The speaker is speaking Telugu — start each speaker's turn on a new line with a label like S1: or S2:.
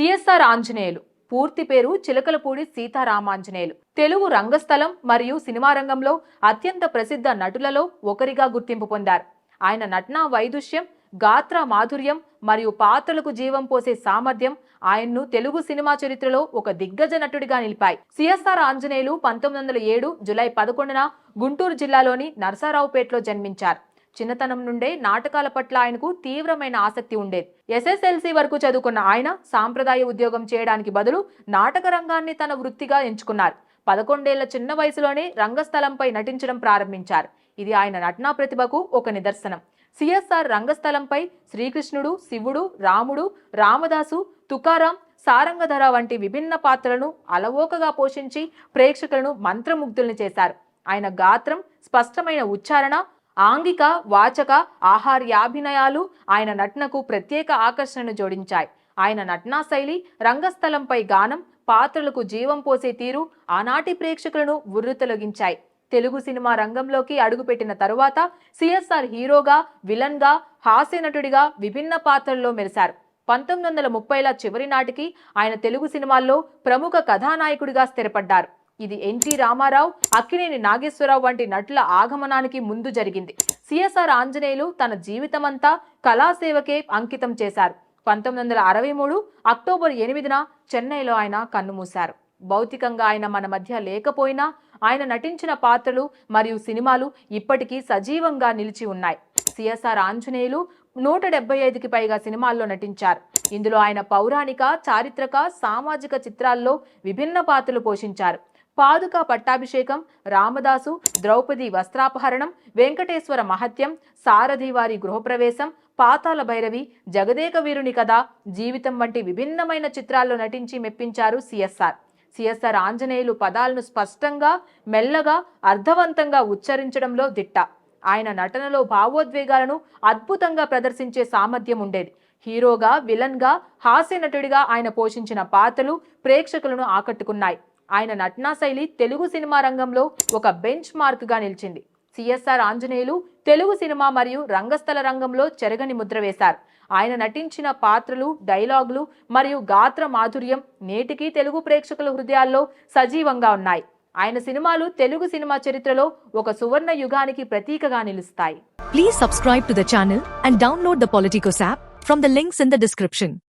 S1: సిఎస్ఆర్ ఆంజనేయులు. పూర్తి పేరు చిలకలపూడి సీతారామాంజనేయులు. తెలుగు రంగస్థలం మరియు సినిమా రంగంలో అత్యంత ప్రసిద్ధ నటులలో ఒకరిగా గుర్తింపు పొందారు. ఆయన నటనా వైదుష్యం గాత్ర మాధుర్యం మరియు పాత్రలకు జీవం పోసే సామర్థ్యం ఆయన్ను తెలుగు సినిమా చరిత్రలో ఒక దిగ్గజ నటుడిగా నిలిపాయి. సిఎస్ఆర్ ఆంజనేయులు పంతొమ్మిది వందల ఏడు జులై పదకొండున గుంటూరు జిల్లాలోని నరసారావుపేటలో జన్మించారు. చిన్నతనం నుండే నాటకాల పట్ల ఆయనకు తీవ్రమైన ఆసక్తి ఉండేది. ఎస్ఎస్ఎల్సి వరకు చదువుకున్న ఆయన సాంప్రదాయ ఉద్యోగం చేయడానికి బదులు నాటక రంగాన్ని తన వృత్తిగా ఎంచుకున్నారు. పదకొండేళ్ళ చిన్న వయసులోనే రంగస్థలంపై నటించడం ప్రారంభించారు. ఇది ఆయన నటనా ప్రతిభకు ఒక నిదర్శనం. సిఎస్ఆర్ రంగస్థలంపై శ్రీకృష్ణుడు శివుడు రాముడు రామదాసు తుకారాం సారంగధర వంటి విభిన్న పాత్రలను అలవోకగా పోషించి ప్రేక్షకులను మంత్రముగ్ధుల్ని చేశారు. ఆయన గాత్రం స్పష్టమైన ఉచ్చారణ ఆంగిక వాచక ఆహార్యాభినయాలు ఆయన నటనకు ప్రత్యేక ఆకర్షణను జోడించాయి. ఆయన నటనా శైలి రంగస్థలంపై గానం పాత్రలకు జీవం పోసే తీరు ఆనాటి ప్రేక్షకులను ఉర్రుతొలగించాయి తెలుగు సినిమా రంగంలోకి అడుగుపెట్టిన తరువాత సిఎస్ఆర్ హీరోగా విలన్గా హాస్య నటుడిగా విభిన్న పాత్రల్లో మెరిశారు. పంతొమ్మిది వందల ముప్పైల చివరి నాటికి ఆయన తెలుగు సినిమాల్లో ప్రముఖ కథానాయకుడిగా స్థిరపడ్డారు. ఇది ఎన్టీ రామారావు అక్కినేని నాగేశ్వరరావు వంటి నటుల ఆగమనానికి ముందు జరిగింది. సిఎస్ఆర్ ఆంజనేయులు తన జీవితమంతా కళాసేవకే అంకితం చేశారు. పంతొమ్మిది వందల అరవై మూడు అక్టోబర్ ఎనిమిదిన చెన్నైలో ఆయన కన్నుమూశారు. భౌతికంగా ఆయన మన మధ్య లేకపోయినా ఆయన నటించిన పాత్రలు మరియు సినిమాలు ఇప్పటికీ సజీవంగా నిలిచి ఉన్నాయి. సిఎస్ఆర్ ఆంజనేయులు నూట డెబ్బై ఐదుకి పైగా సినిమాల్లో నటించారు. ఇందులో ఆయన పౌరాణిక చారిత్రక సామాజిక చిత్రాల్లో విభిన్న పాత్రలు పోషించారు. పాదుక పట్టాభిషేకం రామదాసు ద్రౌపది వస్త్రాపహరణం వెంకటేశ్వర మహత్యం సారథి వారి గృహప్రవేశం పాతాల భైరవి జగదేక వీరుని కథ జీవితం వంటి విభిన్నమైన చిత్రాల్లో నటించి మెప్పించారు సిఎస్ఆర్. సిఎస్ఆర్ ఆంజనేయులు పదాలను స్పష్టంగా మెల్లగా అర్థవంతంగా ఉచ్చరించడంలో దిట్ట. ఆయన నటనలో భావోద్వేగాలను అద్భుతంగా ప్రదర్శించే సామర్థ్యం ఉండేది. హీరోగా విలన్గా హాస్య నటుడిగా ఆయన పోషించిన పాత్రలు ప్రేక్షకులను ఆకట్టుకున్నాయి. ఆయన నటనా శైలి తెలుగు సినిమా రంగంలో ఒక బెంచ్ మార్క్గా నిలిచింది. సిఎస్ఆర్ ఆంజనేయులు తెలుగు సినిమా మరియు రంగస్థల రంగంలో చెరగని ముద్ర వేశారు. ఆయన నటించిన పాత్రలు డైలాగులు మరియు గాత్ర మాధుర్యం నేటికీ తెలుగు ప్రేక్షకుల హృదయాల్లో సజీవంగా ఉన్నాయి. ఆయన సినిమాలు తెలుగు సినిమా చరిత్రలో ఒక సువర్ణ యుగానికి ప్రతీకగా నిలుస్తాయి.
S2: Please subscribe to the channel and download the Politicos app from the links in the description